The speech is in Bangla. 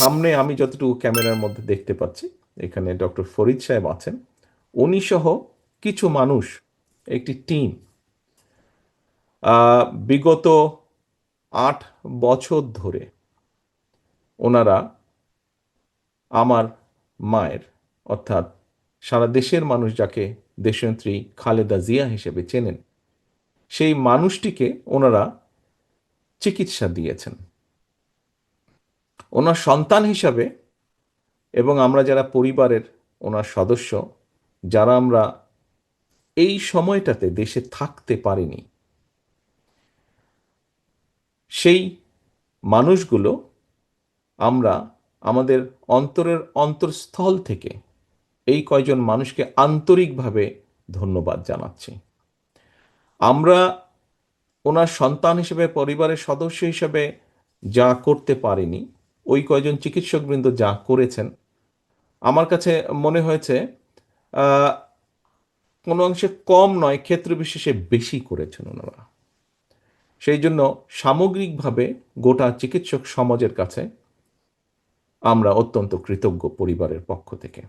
সামনে আমি যতটুকু ক্যামেরার মধ্যে দেখতে পাচ্ছি, এখানে ডক্টর ফরিদ সাহেব আছেন, উনি সহ কিছু মানুষ, একটি টিম বিগত আট বছর ধরে ওনারা আমার মায়ের, অর্থাৎ সারা দেশের মানুষ যাকে দেশনেত্রী খালেদা জিয়া হিসেবে চেনেন, সেই মানুষটিকে ওনারা চিকিৎসা দিয়েছেন। ওনার সন্তান হিসাবে এবং আমরা যারা পরিবারের ওনার সদস্য, যারা আমরা এই সময়টাতে দেশে থাকতে পারিনি, সেই মানুষগুলো আমরা আমাদের অন্তরের অন্তরস্থল থেকে এই কয়জন মানুষকে আন্তরিকভাবে ধন্যবাদ জানাচ্ছি। আমরা ওনার সন্তান হিসেবে, পরিবারের সদস্য হিসেবে যা করতে পারিনি ওই কয়জন চিকিৎসকবৃন্দ যা করেছেন, আমার কাছে মনে হয়েছে কোনো অংশে কম নয়, ক্ষেত্র বিশেষে বেশি করেছেন ওনারা। সেই জন্য সামগ্রিকভাবে গোটা চিকিৎসক সমাজের কাছে আমরা অত্যন্ত কৃতজ্ঞ পরিবারের পক্ষ থেকে।